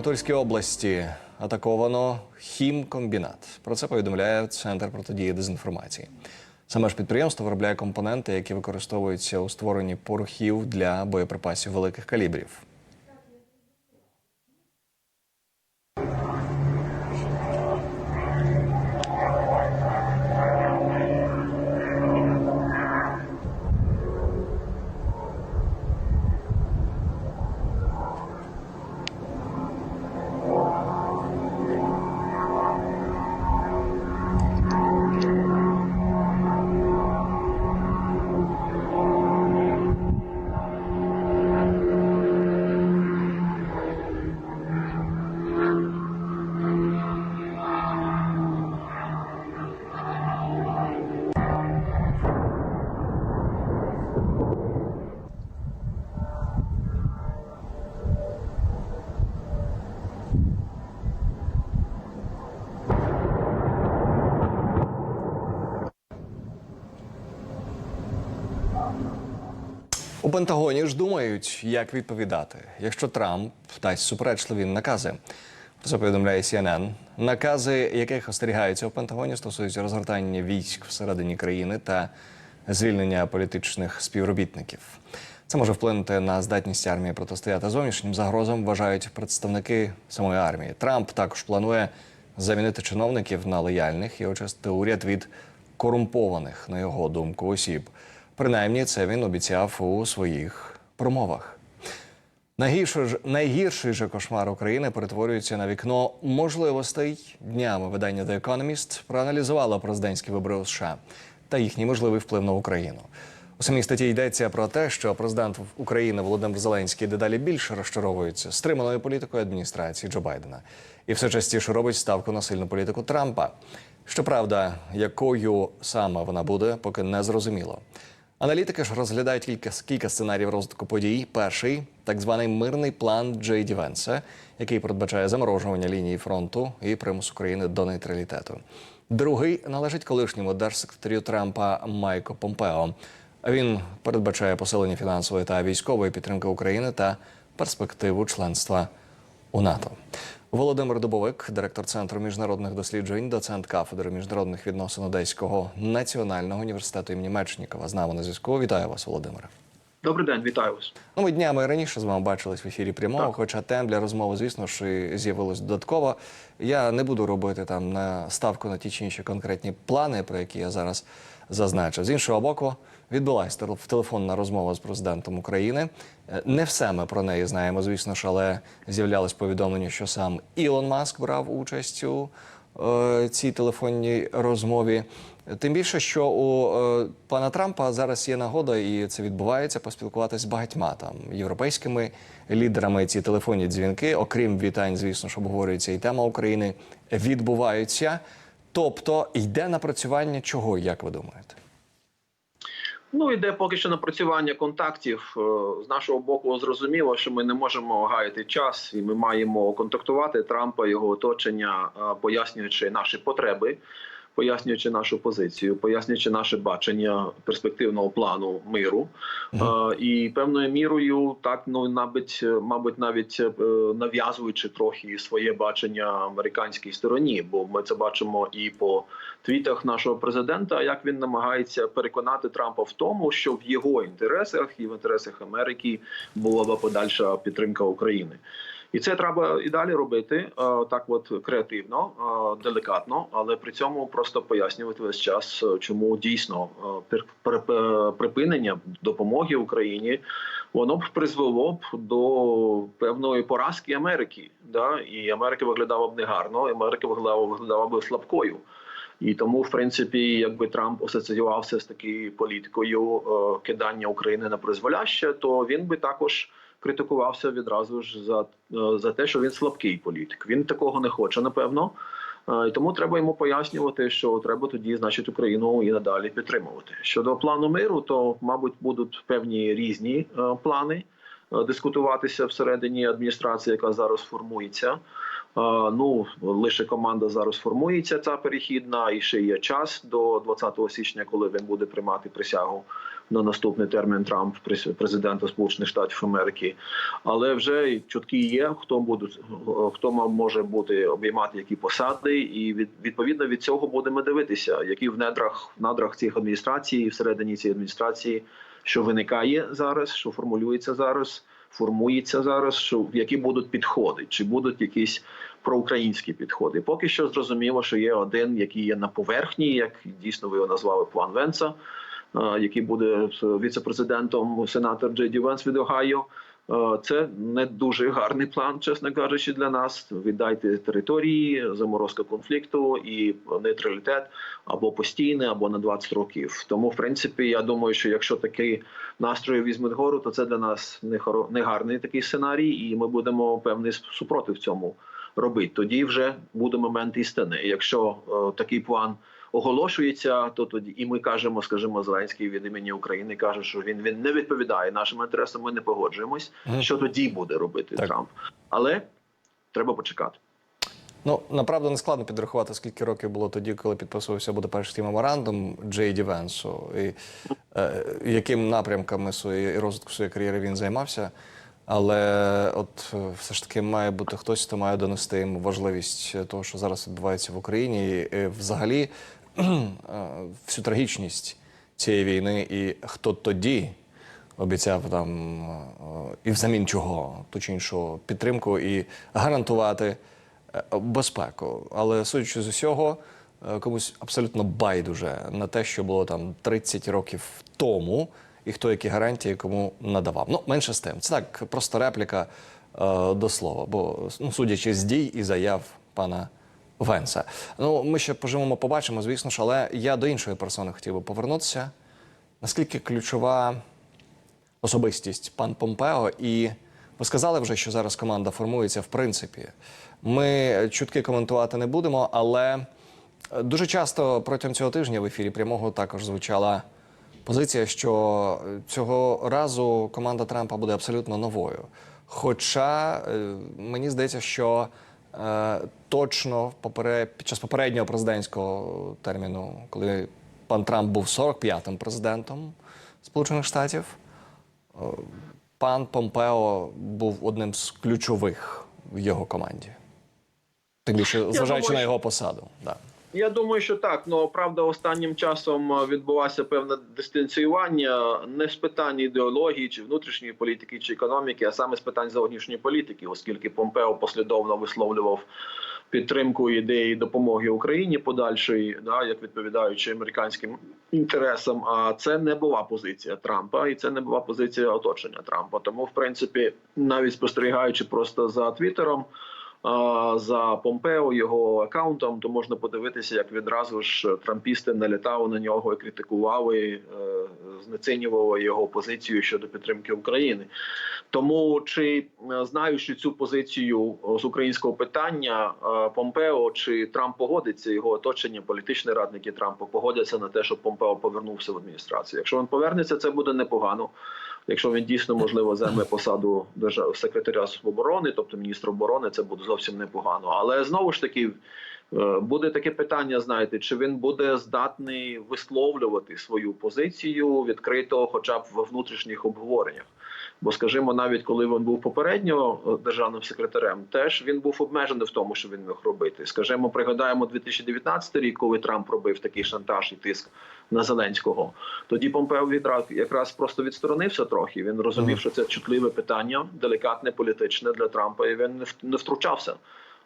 у Тульській області атаковано хімкомбінат. Про це повідомляє Центр протидії дезінформації. Саме ж підприємство виробляє компоненти, які використовуються у створенні порохів для боєприпасів великих калібрів. Пентагоні ж думають, як відповідати, якщо Трамп дасть суперечливі накази. Про це повідомляє CNN. Накази, яких остерігаються у Пентагоні, стосуються розгортання військ всередині країни та звільнення політичних співробітників. Це може вплинути на здатність армії протистояти зовнішнім загрозам, вважають представники самої армії. Трамп також планує замінити чиновників на лояльних і очистити уряд від корумпованих, на його думку, осіб. Принаймні, це він обіцяв у своїх промовах. Найгірший ж, найгірший же кошмар України перетворюється на вікно можливостей. Днями видання The Economist проаналізувало президентські вибори у США та їхній можливий вплив на Україну. У самій статті йдеться про те, що президент України Володимир Зеленський дедалі більше розчаровується стриманою політикою адміністрації Джо Байдена і все частіше робить ставку на сильну політику Трампа. Щоправда, якою саме вона буде, поки не зрозуміло. Аналітики ж розглядають кілька, кілька сценаріїв розвитку подій. Перший так званий мирний план Джей Ді Венса, який передбачає заморожування лінії фронту і примус України до нейтралітету. Другий належить колишньому держсекретарю Трампа Майку Помпео. Він передбачає посилення фінансової та військової підтримки України та перспективу членства у НАТО. Володимир Дубовик, директор центру міжнародних досліджень, доцент кафедри міжнародних відносин Одеського національного університету імені Мечнікова. З нами на зв'язку. Вітаю вас, Володимире. Добрий день, вітаю вас. Ну, ми днями раніше з вами бачились в ефірі прямого, Так. хоча тем для розмови, звісно ж, з'явилось додатково. Я не буду робити там на ставку на ті чи інші конкретні плани, про які я зараз зазначив. З іншого боку, відбулася тел- телефонна розмова з президентом України. Е, Не все ми про неї знаємо, звісно ж, але з'являлось повідомлення, що сам Ілон Маск брав участь у е, цій телефонній розмові. Тим більше, що у е, пана Трампа зараз є нагода, і це відбувається поспілкуватися з багатьма там європейськими лідерами. Ці телефонні дзвінки, окрім вітань, звісно ж, обговорюється і тема України, відбуваються. Тобто йде напрацювання чого, як ви думаєте? Ну йде поки що напрацювання контактів. Е, З нашого боку, зрозуміло, що ми не можемо гаяти час, і ми маємо контактувати Трампа, його оточення, е, пояснюючи наші потреби, пояснюючи нашу позицію, пояснюючи наше бачення перспективного плану миру. Е, І певною мірою, так ну мабуть, е, мабуть, навіть е, нав'язуючи трохи своє бачення американській стороні, бо ми це бачимо і по твітах нашого президента, як він намагається переконати Трампа в тому, що в його інтересах і в інтересах Америки була б подальша підтримка України. І це треба і далі робити е, так, от креативно, е, делікатно, але при цьому просто пояснювати весь час, е, чому дійсно припинення допомоги Україні воно б призвело б до певної поразки Америки. Да? І Америка виглядала б негарно, Америка виглядала, виглядала б слабкою. І тому, в принципі, якби Трамп асоціювався з такою політикою кидання України на призволяще, то він би також критикувався відразу ж за, е, за те, що він слабкий політик. Він такого не хоче, напевно. Е, І тому треба йому пояснювати, що треба тоді, значить, Україну і надалі підтримувати. Щодо плану миру, то мабуть будуть певні різні е, плани дискутуватися всередині адміністрації, яка зараз формується. Ну лише команда зараз формується ця перехідна, і ще є час до 20 січня, коли він буде приймати присягу на наступний термін Трамп президента Сполучених Штатів Америки. Але вже чутки є, хто буде хто може бути обіймати які посади, і від, відповідно від цього будемо дивитися, які в недрах в надрах цих адміністрацій, всередині цієї адміністрації, що виникає зараз, що формулюється зараз, формується зараз, що які будуть підходи, чи будуть якісь проукраїнські підходи. Поки що зрозуміло, що є один, який є на поверхні, як дійсно ви його назвали план Венса, е, який буде віце-президентом сенатор Джей Ді Венс від Огайо. Е, Це не дуже гарний план, чесно кажучи, для нас. Віддайте території, заморозка конфлікту і нейтралітет або постійний, або на 20 років. Тому, в принципі, я думаю, що якщо такі настрої візьмуть гору, то це для нас не хоро- не гарний такий сценарій, і ми будемо певний супротив цьому робити. Тоді вже буде момент істини. Якщо е, такий план оголошується, то тоді і ми кажемо, скажімо, Зеленський від імені України каже, що він, він не відповідає нашим інтересам. Ми не погоджуємось. Що тоді буде робити Так. Трамп? Але треба почекати. Ну направду не складно підрахувати, скільки років було тоді, коли підписувався Будапештський меморандум Джей Ді Венсу, і е, яким напрямками своєї розвитку своєї кар'єри він займався. Але от е, все ж таки має бути хтось, хто має донести їм важливість того, що зараз відбувається в Україні, і е, взагалі всю трагічність цієї війни, і хто тоді обіцяв там і взамін чого ту чи іншу підтримку і гарантувати е, безпеку. Але судячи з усього, е, комусь абсолютно байдуже на те, що було там 30 років тому, і хто які гарантії кому надавав. Ну, менше з тим. Це так, просто репліка е, до слова. Бо, ну, судячи з дій і заяв пана Венса. Ну, ми ще поживемо, побачимо, звісно ж, але я до іншої персони хотів би повернутися. Наскільки ключова особистість пан Помпео, і ви сказали вже, що зараз команда формується в принципі. Ми чутки коментувати не будемо, але дуже часто протягом цього тижня в ефірі прямого також звучала позиція, що цього разу команда Трампа буде абсолютно новою. Хоча е, мені здається, що точно в попере- під час попереднього президентського терміну, коли пан Трамп був 45-м президентом Сполучених Штатів, е, пан Помпео був одним з ключових в його команді. Тим більше, зважаючи на його посаду. Да. Я думаю, що так. Ну правда, останнім часом е, відбулося певне дистанціювання не з питань ідеології чи внутрішньої політики чи економіки, а саме з питань зовнішньої політики, оскільки Помпео послідовно висловлював підтримку ідеї допомоги Україні подальшої, да як відповідаючи американським інтересам. А це не була позиція Трампа, і це не була позиція оточення Трампа. Тому, в принципі, навіть спостерігаючи просто за Твіттером. За Помпео його акаунтом, то можна подивитися, як відразу ж трампісти налітали на нього і критикували, е, знецінювали його позицію щодо підтримки України. Тому чи е, знаючи цю позицію е, з українського питання, Помпео чи Трамп погодиться його оточення, політичні радники Трампа погодяться на те, щоб Помпео повернувся в адміністрацію. Якщо він повернеться, це буде непогано. Якщо він дійсно можливо займе посаду держав секретаря оборони, тобто міністра оборони, це буде зовсім непогано. Але знову ж таки. е, Буде таке питання, знаєте, чи він буде здатний висловлювати свою позицію відкрито, хоча б в внутрішніх обговореннях. Бо, скажімо, навіть коли він був попередньо е, державним секретарем, теж він був обмежений в тому, що він міг робити. Скажімо, пригадаємо 2019 рік, коли Трамп робив такий шантаж і тиск на Зеленського. Тоді Помпео відразу якраз просто відсторонився трохи. Він розумів, що це чутливе питання, делікатне, політичне для Трампа, і він не втручався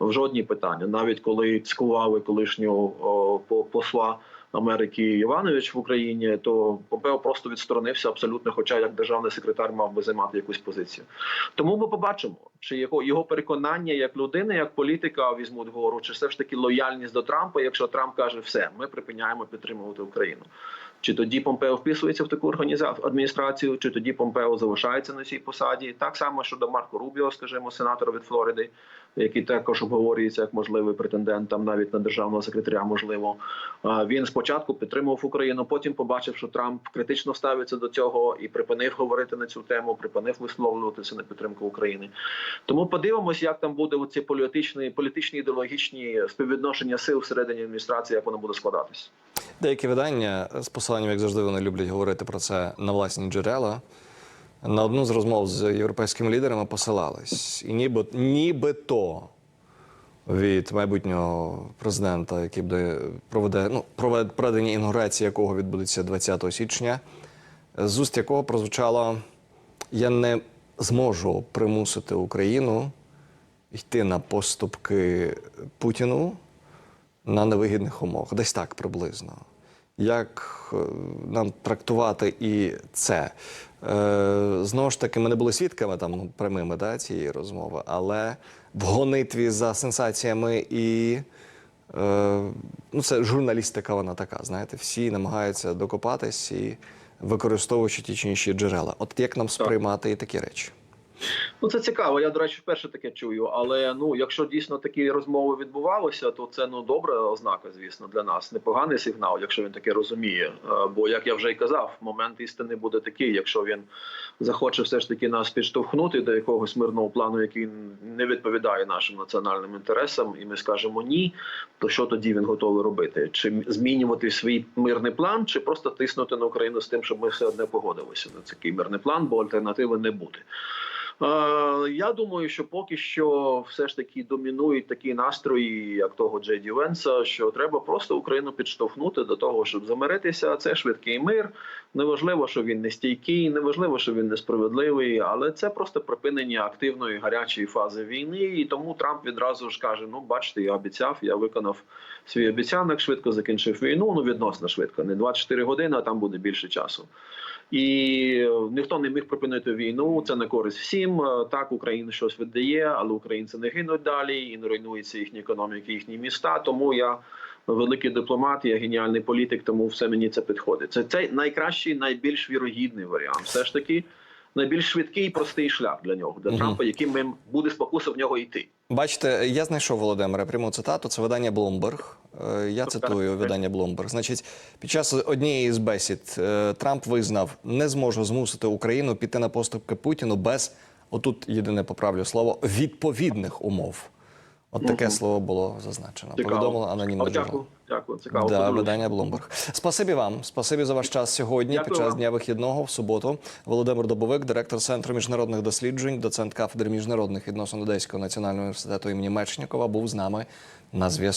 в жодні питання, навіть коли цькували колишнього посла Америки Іванович в Україні, то Помпео просто відсторонився абсолютно, хоча як державний секретар мав би займати якусь позицію. Тому ми побачимо, чи його його переконання як людини, як політика візьмуть гору, чи все ж таки лояльність до Трампа, якщо Трамп каже, все, ми припиняємо підтримувати Україну. Чи тоді Помпео вписується в таку організацію адміністрацію, чи тоді Помпео залишається на цій посаді? Так само щодо Марко Рубіо, скажімо, сенатора від Флориди, який також обговорюється як можливий претендент там навіть на державного секретаря. Можливо, він спочатку підтримував Україну, потім побачив, що Трамп критично ставиться до цього і припинив говорити на цю тему, припинив висловлюватися на підтримку України. Тому подивимось, як там буде ці політичні, політичні ідеологічні співвідношення сил всередині адміністрації, як воно буде складатись. Деякі видання з посиланням, як завжди, вони люблять говорити про це на власні джерела. На одну з розмов з європейськими лідерами посилались. І ніби, нібито від майбутнього президента, який буде проведе ну, провед- проведення інаугурації, якого відбудеться 20 січня, з уст якого прозвучало: я не зможу примусити Україну йти на поступки Путіну на невигідних умовах. Десь так приблизно. Як е, нам трактувати і це? Е, знову ж таки, ми не були свідками там прямими да, цієї розмови, але в гонитві за сенсаціями і е, ну, це журналістика, вона така. Знаєте, всі намагаються докопатись і використовуючи ті чи інші джерела. От як нам сприймати і такі речі? Ну це цікаво. Я до речі, вперше таке чую. Але ну, якщо дійсно такі розмови відбувалися, то це ну добра ознака, звісно, для нас. Непоганий сигнал, якщо він таке розуміє. Е, Бо як я вже й казав, момент істини буде такий, якщо він захоче все ж таки нас підштовхнути до якогось мирного плану, який не відповідає нашим національним інтересам, і ми скажемо ні, то що тоді він готовий робити? Чи змінювати свій мирний план, чи просто тиснути на Україну з тим, щоб ми все одне погодилися на такий мирний план, бо альтернативи не буде. Е, Я думаю, що поки що все ж таки домінують такі настрої, як того Джей Ді Венса, що треба просто Україну підштовхнути до того, щоб замиритися. Це швидкий мир. Неважливо, що він не стійкий, неважливо, що він несправедливий, але це просто припинення активної гарячої фази війни. І тому Трамп відразу ж каже: Ну, бачите, я обіцяв, я виконав свій обіцянок, швидко закінчив війну. Ну відносно швидко, не 24 години, а там буде більше часу. І ніхто не міг припинити війну. Це на користь всім. Е, Так, Україна щось віддає, але українці не гинуть далі і не руйнуються їхні економіки, їхні міста. Тому я великий дипломат, я геніальний політик, тому все мені це підходить. Це цей найкращий, найбільш вірогідний варіант. Все ж таки, найбільш швидкий і простий шлях для нього, для угу. Трампа, яким ми буде спокуса в нього йти. Бачите, я знайшов Володимира пряму цитату. Це видання Bloomberg. Е, Я цитую так. видання Bloomberg. Значить, під час однієї з бесід е, Трамп визнав, не зможу змусити Україну піти на поступки Путіну без отут єдине поправлю слово відповідних умов. От таке угу. слово було зазначено. Цікаво. Повідомило анонімно. О. Дякую, дякую. Цікаво. Да, видання Bloomberg. Спасибі вам. Спасибі за ваш час сьогодні. Дякую під час вам. дня вихідного в суботу. Володимир Добовик, директор центру міжнародних досліджень, доцент кафедри міжнародних відносин Одеського національного університету імені Мечнікова, був з нами на зв'язку.